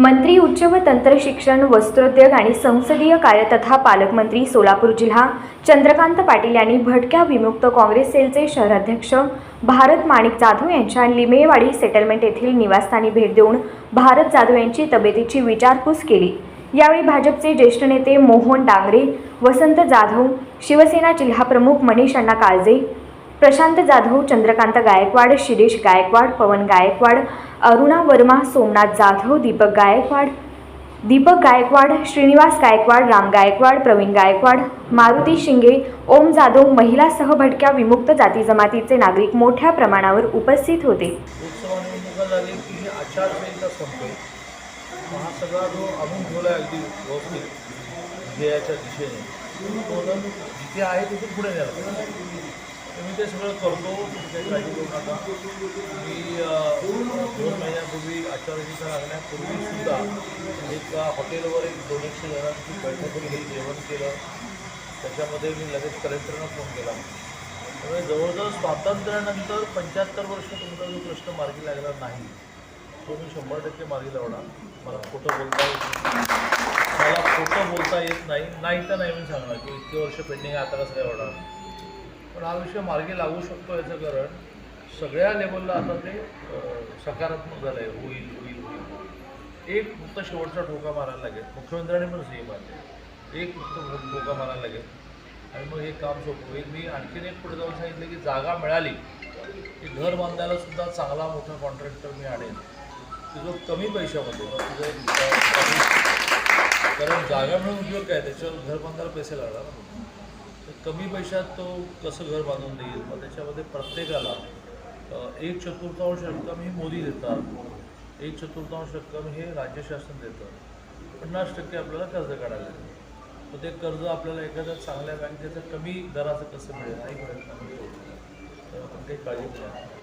मंत्री उच्च व तंत्र शिक्षण वस्त्रोद्योग आणि संसदीय कार्य तथा पालकमंत्री सोलापूर जिल्हा चंद्रकांत पाटील यांनी भटक्या विमुक्त काँग्रेस सेलचे शहराध्यक्ष भारत माणिक जाधव यांच्या लिमेवाडी सेटलमेंट येथील निवासस्थानी भेट देऊन भारत जाधव यांची तब्येतीची विचारपूस केली. यावेळी भाजपचे ज्येष्ठ नेते मोहन डांगरे वसंत जाधव शिवसेना जिल्हाप्रमुख मनीष अण्णा काळजे प्रशांत जाधव चंद्रकांत गायकवाड शिरीष गायकवाड पवन गायकवाड अरुणा वर्मा सोमनाथ जाधव दीपक गायकवाड दीपक गायकवाड श्रीनिवास गायकवाड राम गायकवाड प्रवीण गायकवाड मारुती शिंगे ओम जाधव महिलासह भटक्या विमुक्त जाती जमातीचे नागरिक मोठ्या प्रमाणावर उपस्थित होते. सगळा जो आहे अगदी व्यवस्थित ध्येयाच्या दिशेने. तो जिथे आहे तिथे पुढे न्यायला मी ते सगळं करतो तुम्ही काही काळजी करू नका मी दोन महिन्यापूर्वी आचारसंहिता लागण्यापूर्वी सुद्धा एक हॉटेलवर एक दोनशे जणांची बैठक केली जेवण केलं. त्याच्यामध्ये मी लगेच कलेक्टरना फोन केला. त्यामुळे जवळजवळ स्वातंत्र्यानंतर पंच्याहत्तर वर्ष तुमचा जो प्रश्न मार्गी लागला नाही तो मी शंभर टक्के मार्गी लावणार. मला खोटं बोलता येत मला खोटं बोलता येत नाही. नाही तर नाही मी सांगणार की इतके वर्ष पेंडिंग आहे आता कसं काय होणार? पण हा विषय मार्गी लागू शकतो याचं कारण सगळ्या लेवलला आता ते सकारात्मक झालं आहे होईल होईल होईल. एक फक्त शेवटचा ठोका मारायला लागेल. मुख्यमंत्र्यांनी पण सही मारले एक फक्त ठोका मारायला लागेल. आणि मग हे काम सोपं होईल. मी आणखीन एक पुढे जाऊन सांगितलं की जागा मिळाली. की घर बांधायला सुद्धा चांगला मोठा कॉन्ट्रॅक्टर मी आणेन. की जो कमी पैशामध्ये तुझं कारण जागा मिळून उपयोग काय? त्याच्यावर घर बांधायला पैसे लागणार ना. कमी पैशात तो कसं घर बांधून देईल? मग त्याच्यामध्ये प्रत्येकाला एक चतुर्थांश रक्कम ही मोदी देतात. एक चतुर्थांश रक्कम हे राज्य शासन देतं. पन्नास टक्के आपल्याला कर्ज काढायला लागेल मग ते कर्ज आपल्याला एखाद्या चांगल्या बँकेचं कमी दराचं कसं मिळेल? नाही प्रयत्न करतो काही काळजी घ्या.